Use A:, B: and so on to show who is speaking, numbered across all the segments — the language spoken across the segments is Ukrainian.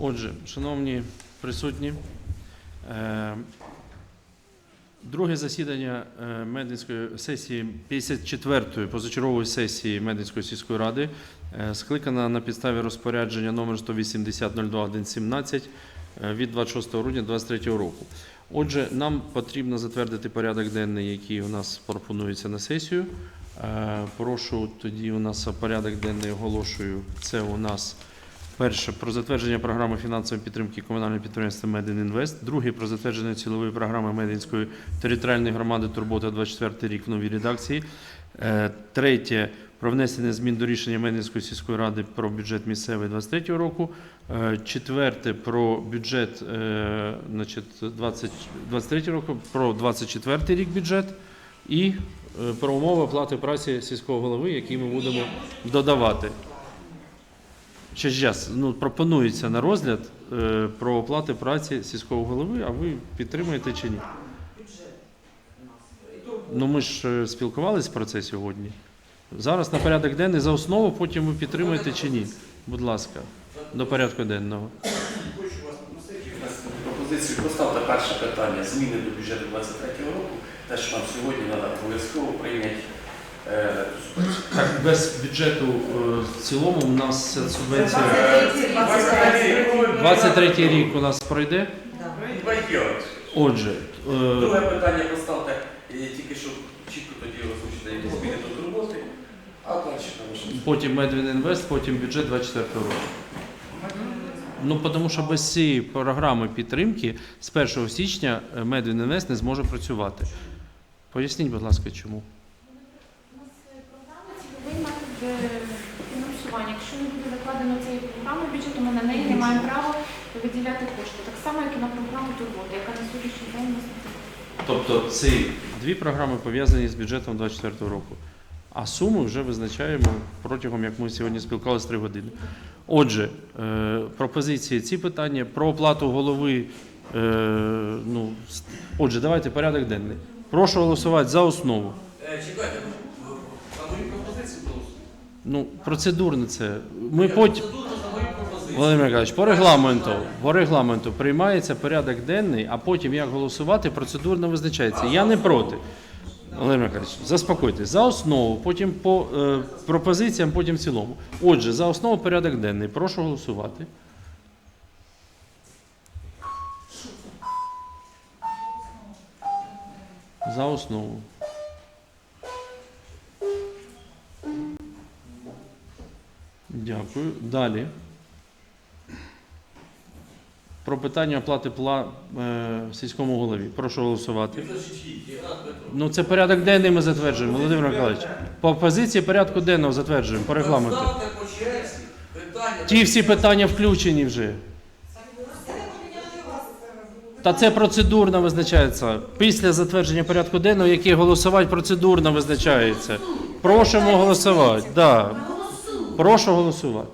A: Отже, шановні присутні, е, друге засідання е, Медицької сесії 54-ї позачергової сесії Медицької сільської ради е, скликана на підставі розпорядження номер 180-02-117 е, від 26 грудня 2023 року. Отже, нам потрібно затвердити порядок денний, який у нас пропонується на сесію. Прошу тоді у нас порядок денний оголошую. Це у нас перше про затвердження програми фінансової підтримки комунального підприємства Медин Інвест. Друге про затвердження цільової програми Мединської територіальної громади Турбота 24 рік в новій редакції. Е, Третє про внесення змін до рішення Мединської сільської ради про бюджет місцевий 23 року. Е, Четверте про бюджет е, значить, 20, 23 року, про 24 рік бюджет і про умови оплати праці сільського голови, які ми будемо додавати. Ще час, ну, пропонується на розгляд е, про оплати праці сільського голови, а ви підтримуєте чи ні? Ну ми ж е, спілкувалися про це сьогодні. Зараз на порядок денний за основу, потім ви підтримуєте чи ні? Будь ласка, до порядку денного.
B: Хочу вас попросити внести пропозицію. Поставте перше питання зміни до бюджету 23 року. Те, що нам сьогодні треба обов'язково прийняти.
A: Так, без бюджету е, в цілому у нас ця субвенція. 23 рік у нас пройде.
B: Пойдет.
A: Отже, е,
B: Друге питання поставте, е, тільки щоб чітко тоді озвучити зміни до роботи, а далі
A: потім Медвін Інвест, потім бюджет 24 року. Ну, тому що без цієї програми підтримки з 1 січня Медвін Інвест не зможе працювати. Поясніть, будь ласка, чому?
C: У нас е, програма цільовий метод е, фінансування. Якщо не буде закладено цієї програми бюджету, ми на неї не маємо права виділяти кошти. Так само, як і на програму турботи, яка на сьогоднішній день у нас не
A: Тобто ці дві програми пов'язані з бюджетом 24 року. А суми вже визначаємо протягом, як ми сьогодні спілкувалися, 3 години. Отже, е, пропозиції ці питання про оплату голови. Е, ну, отже, давайте порядок денний. Прошу голосувати за основу.
B: Е, Чекайте, за мої пропозиції голосуйте.
A: Ну, процедурно це. Ми потім. Володимир Михайлович, по регламенту, по регламенту приймається порядок денний, а потім як голосувати, процедурно визначається. Я не проти. Володимир Михайлович, заспокойтесь. За основу, потім по е, пропозиціям, потім в цілому. Отже, за основу порядок денний. Прошу голосувати. За основу. Дякую. Далі. Про питання оплати пла е, сільському голові. Прошу голосувати. Ну, це порядок денний ми затверджуємо, Володимир Михайлович. По позиції порядку денного затверджуємо, по регламенту. Ті всі питання включені вже. Та це процедурно визначається. Після затвердження порядку денного, який голосувати процедурно визначається. Просимо голосувати. Да. Прошу голосувати.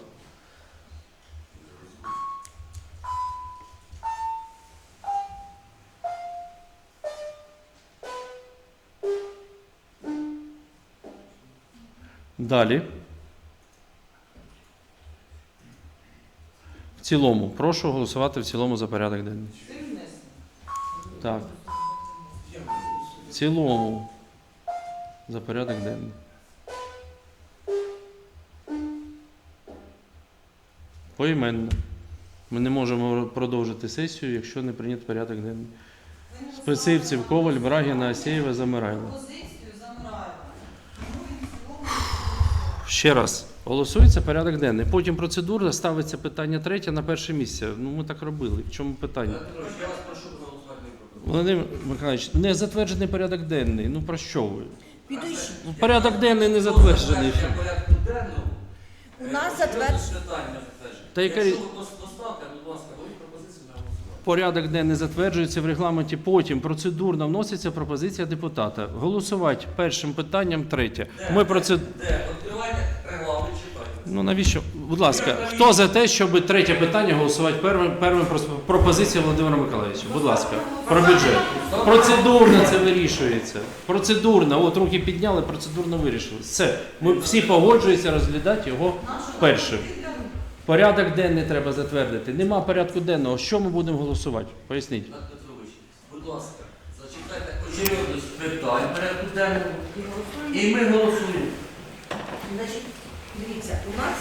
A: Далі. В цілому. Прошу голосувати в цілому за порядок денний. Так. В цілому. За порядок денний. Поіменно. Ми не можемо продовжити сесію, якщо не прийнят порядок денний. Специвців, Коваль, Брагіна, Асєєва, Замирайло. Ще раз. Голосується порядок денний. Потім процедура ставиться питання третє на перше місце. Ну ми так робили. В чому питання?
B: Я вас прошу проголосувати.
A: Володимир Михайлович, не затверджений порядок денний. Ну про що ви? Ну, порядок денний не затверджений.
D: У нас
B: Е,
A: Та яка
B: Якщо ви пос- поставте, будь ласка, мої пропозиції на голосування.
A: Порядок денний затверджується в регламенті. Потім процедурно вноситься пропозиція депутата. Голосувати першим питанням третє. Ми процед...
B: Де? Відкривайте регламент, читайте.
A: Ну навіщо? Будь ласка, хто за те, щоб третє питання голосувати первим, первим прос- пропозиція Володимира Миколаївича? Будь ласка, про бюджет. Процедурно це вирішується. Процедурно, от руки підняли, процедурно вирішили. Все. Ми всі погоджуються розглядати його першим. Порядок денний треба затвердити. Нема порядку денного. Що ми будемо голосувати? Поясніть.
D: Ігнат Петрович, будь ласка, зачитайте очередність питань порядку денного і ми голосуємо.
E: Значить, дивіться, у нас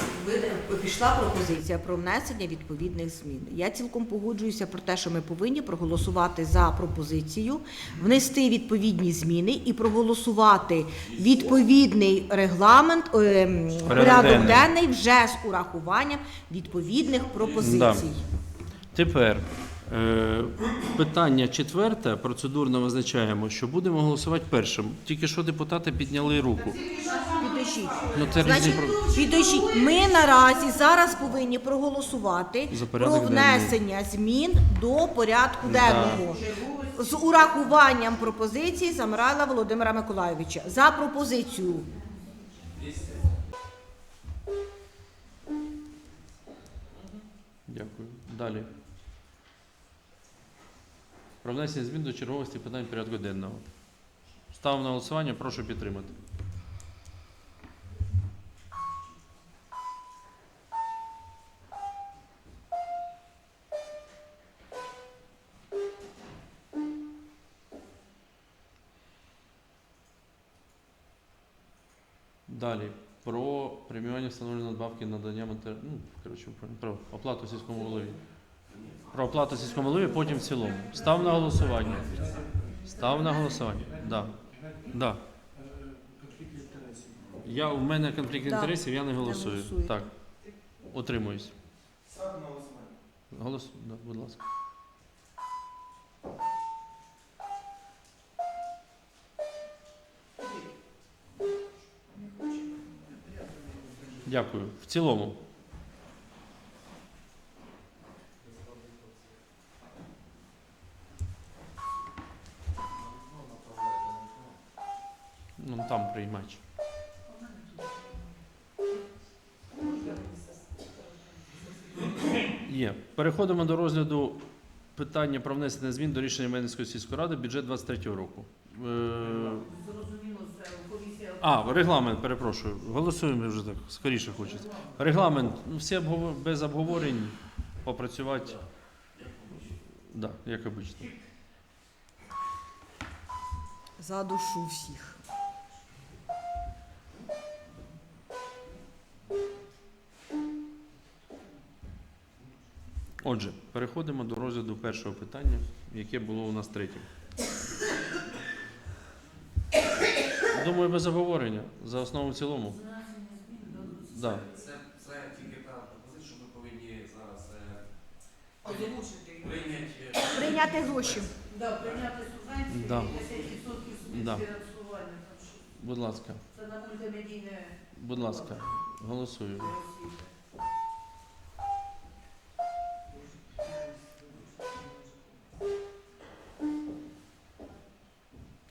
E: пішла пропозиція про внесення відповідних змін. Я цілком погоджуюся про те, що ми повинні проголосувати за пропозицію, внести відповідні зміни і проголосувати відповідний регламент, е, порядок
A: денний.
E: вже з урахуванням відповідних пропозицій.
A: Тепер е, питання четверте. Процедурно визначаємо, що будемо голосувати першим. Тільки що депутати підняли руку.
E: Підожіть.
A: Ну це різні
E: Значить,
A: про-
E: підожіть, ми наразі зараз повинні проголосувати
A: За
E: про внесення змін до порядку
A: Да.
E: денного з урахуванням пропозиції Замирайла Володимира Миколайовича. За пропозицію.
A: Дякую. Далі. Про внесення змін до черговості питань порядку денного. Ставимо на голосування, прошу підтримати. Далі. Про преміювання встановлення надбавки надання матер... ну, коротше, про, оплату сільському голові. Про оплату сільському голові, потім в цілому. Став на голосування. Став на голосування. Да. Да. Я, у мене конфлікт
E: Да.
A: інтересів, я не голосую. Так. Утримуюсь. Голос, да, будь ласка. Дякую. В цілому. Ну там приймач. Є. Переходимо до розгляду питання про внесення змін до рішення Медицької сільської ради бюджет 23 року. Е, А, регламент, перепрошую. Голосуємо вже так, скоріше хочеться. Регламент, ну, всі обговор... без обговорень попрацювати. Да, як обично.
E: За душу всіх.
A: Отже, переходимо до розгляду першого питання, яке було у нас третім. Думаю, без обговорення. За основу в цілому. Да.
D: Це, це тільки та пропозиція, що ми повинні зараз е, прийняти. е,
E: Прийняти гроші.
F: Да, прийняти субвенції
A: Да.
F: 10%
A: Да.
F: співфінансування. Що?
A: Будь ласка,
F: Це на мультимедійне
A: будь ласка, голосую.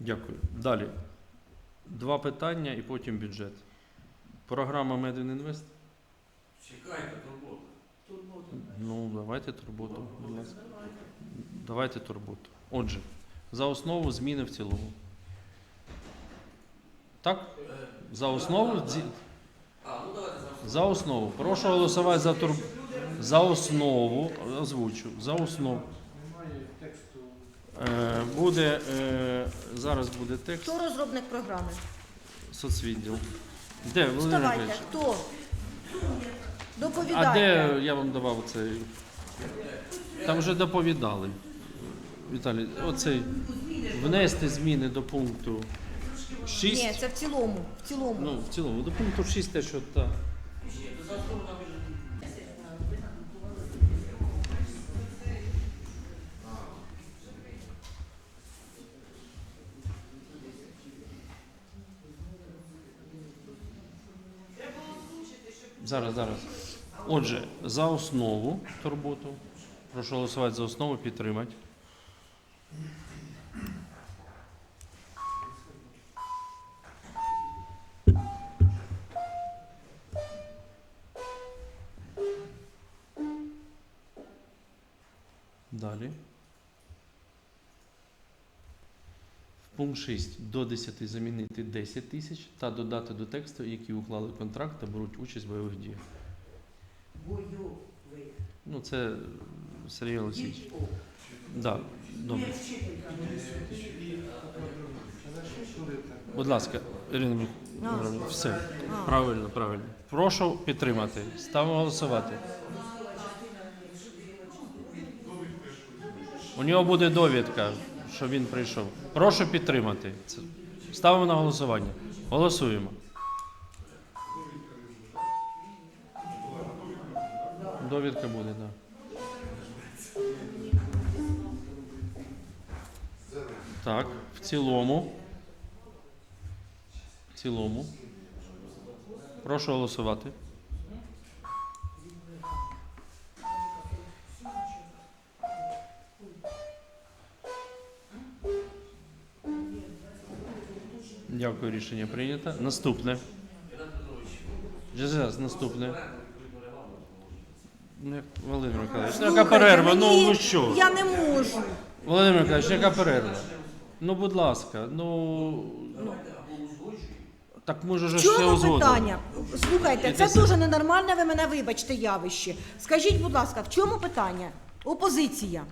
A: Дякую. Далі. Два питання і потім бюджет. Програма Медінвест.
D: Чекайте турботу.
F: Турбота.
A: Ну, давайте турботу, будь ласка. Давайте турботу. Отже, за основу зміни в цілому. Так?
D: Е,
A: За основу?
D: Ну.
A: За основу. Прошу голосувати за тур... За основу. Озвучу. За основу. Е, буде, е, зараз буде текст.
E: Хто розробник програми?
A: Соцвідділ. Де, Володимир
E: Вставайте. Хто?
A: А де я вам давав цей? Там вже доповідали. Віталій, оцей внести зміни до пункту 6.
E: Ні, це в цілому. В цілому.
A: Ну, в цілому, до пункту 6 те, що та. Зараз, зараз. Отже, за основу турботу. Прошу голосувати за основу, підтримати. Далі. В пункт 6 до 10 замінити 10 тисяч та додати до тексту, які уклали контракт та беруть участь в бойових діях.
F: Бойовий.
A: Ну, це Сергій Олексійович. Да, добре. Будь ласка, Ірина Миколаївна, все. Правильно, правильно. Прошу підтримати. Ставимо голосувати. У нього буде довідка, що він прийшов. Прошу підтримати. Ставимо на голосування. Голосуємо. Довідка буде, так. Так, в цілому. В цілому. Прошу голосувати. Дякую, рішення прийнято. Наступне. Джезес, наступне. Ну, як Володимир Миколаївич, ну, яка перерва? Ну ви що?
E: Я не можу.
A: Володимир Миколаївич, яка перерва? Ну, будь ласка, ну. Так ми ж
E: В
A: все
E: чому
A: узгодили.
E: питання? Слухайте, це дуже ненормальне, ви мене вибачте явище. Скажіть, будь ласка, в чому питання? Опозиція.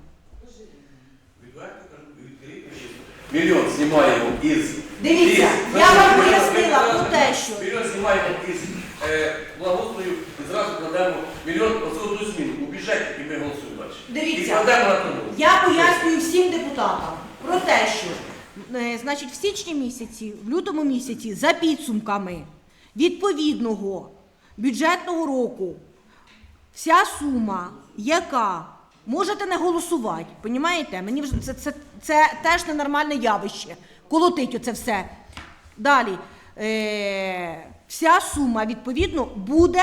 B: Мільйон знімаємо із.
E: Дивіться, я вам пояснила про те, що-
B: Мільйон знімаємо із е, благоустрою і зразу кладемо мільйон оцю зміну у бюджеті і ми голосуємо далі.
E: Дивіться,
B: І кладемо на тому.
E: Я пояснюю всім депутатам про те, що е, значить, в січні місяці, в лютому місяці, за підсумками відповідного бюджетного року, вся сума, яка можете не голосувати, понімаєте? Мені вже це, це, це теж ненормальне явище. Колотить оце все. Далі. Е, вся сума, відповідно, буде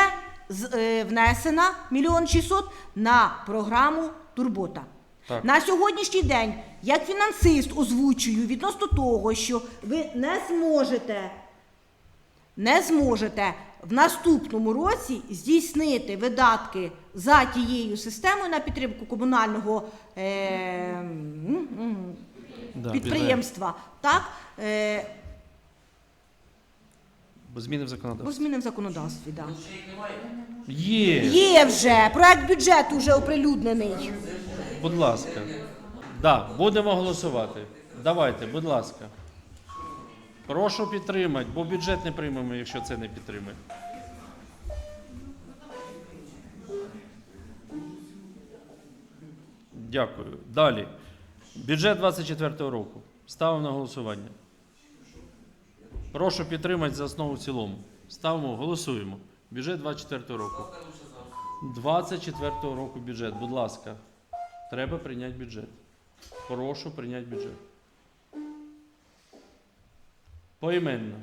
E: з- е, внесена мільйон 600 на програму Турбота.
A: Так.
E: На сьогоднішній день, як фінансист, озвучую відносно того, що ви не зможете, не зможете в наступному році здійснити видатки за тією системою на підтримку комунального е,
A: Да,
E: підприємства. Так, е,
A: Бо зміни в
E: бо
A: законодавстві.
E: зміни в законодавстві. Да.
A: Є.
E: Є вже проект бюджету вже оприлюднений.
A: Будь ласка. Да, будемо голосувати. Давайте, будь ласка. Прошу підтримати, бо бюджет не приймемо, якщо це не підтримає. Дякую. Далі. Бюджет 24 року. Ставимо на голосування. Прошу підтримати за основу в цілому. Ставимо, голосуємо. Бюджет 24 року. 24 року бюджет, будь ласка. Треба прийняти бюджет. Прошу прийняти бюджет. Поіменно.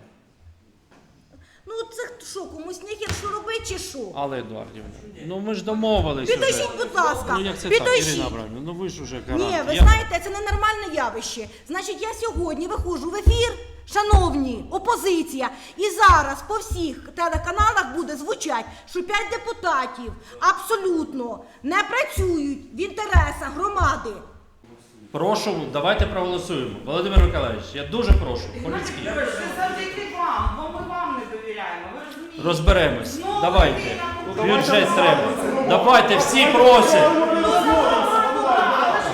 E: Ну це що, комусь нехер що робити чи що?
A: Але Едуардівна, ну ми ж домовились уже.
E: Підождіть, будь ласка,
A: Ну як це так. Ірина Абрамівна? Ну ви ж уже гарант.
E: Ні, ви
A: Я-
E: знаєте, це ненормальне явище. Значить, я сьогодні виходжу в ефір, шановні, опозиція, і зараз по всіх телеканалах буде звучати, що п'ять депутатів абсолютно не працюють в інтересах громади.
A: Прошу, давайте проголосуємо. Володимир Миколаївич, я дуже прошу. Поліцький.
F: Це завдяки вам, бо ми вам не довіряємо. Ви розумієте?
A: Розберемось.
F: Знову
A: Давайте. Бюджет треба. Давайте, всі просять.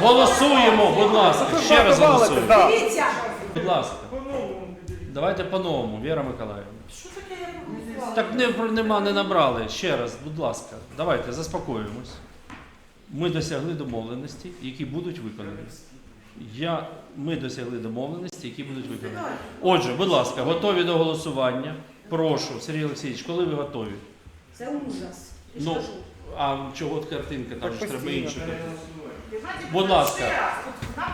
A: Голосуємо, будь ласка. Ще раз голосуємо.
E: Дивіться,
A: Будь ласка. Давайте по-новому, Віра Миколаївна. Так не, нема, не набрали. Ще раз, будь ласка, давайте заспокоїмось. Ми досягли домовленості, які будуть виконані. Я, ми досягли домовленості, які будуть виконані. Отже, будь ласка, готові до голосування. Прошу, Сергій Олексійович, коли ви готові?
E: це ужас. Я
A: Ну, а чого от картинка, там ж треба іншу картинку. Будь ласка.
F: Ще раз, от на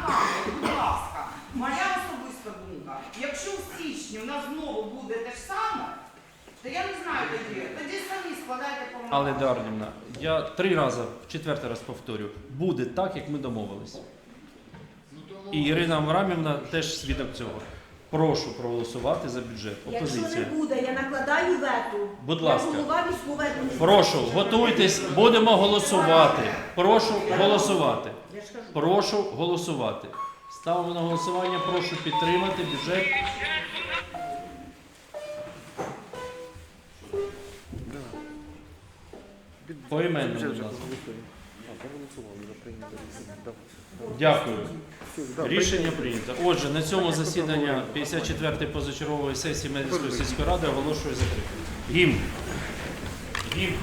F: будь ласка, моя особиста думка. Якщо в січні у нас знову буде те ж саме, то я не знаю тоді. Тоді складайте повноваження.
A: Але Дарнівна, я три рази, в четвертий раз повторю, буде так, як ми домовились. І Ірина Аврамівна теж свідок цього. Прошу проголосувати за бюджет.
E: Якщо не
A: Опозиція.
E: буде, я накладаю вето.
A: Будь
E: Я голова військової адміністрації.
A: Прошу, готуйтесь, будемо голосувати. Прошу голосувати.
E: Я ж кажу.
A: Прошу голосувати. Ставимо на голосування, прошу підтримати бюджет. Поіменно, будь ласка. Дякую. Рішення прийнято. Отже, на цьому засідання 54-ї позачергової сесії Медицької сільської ради оголошую закритим. Гімн. Гімн.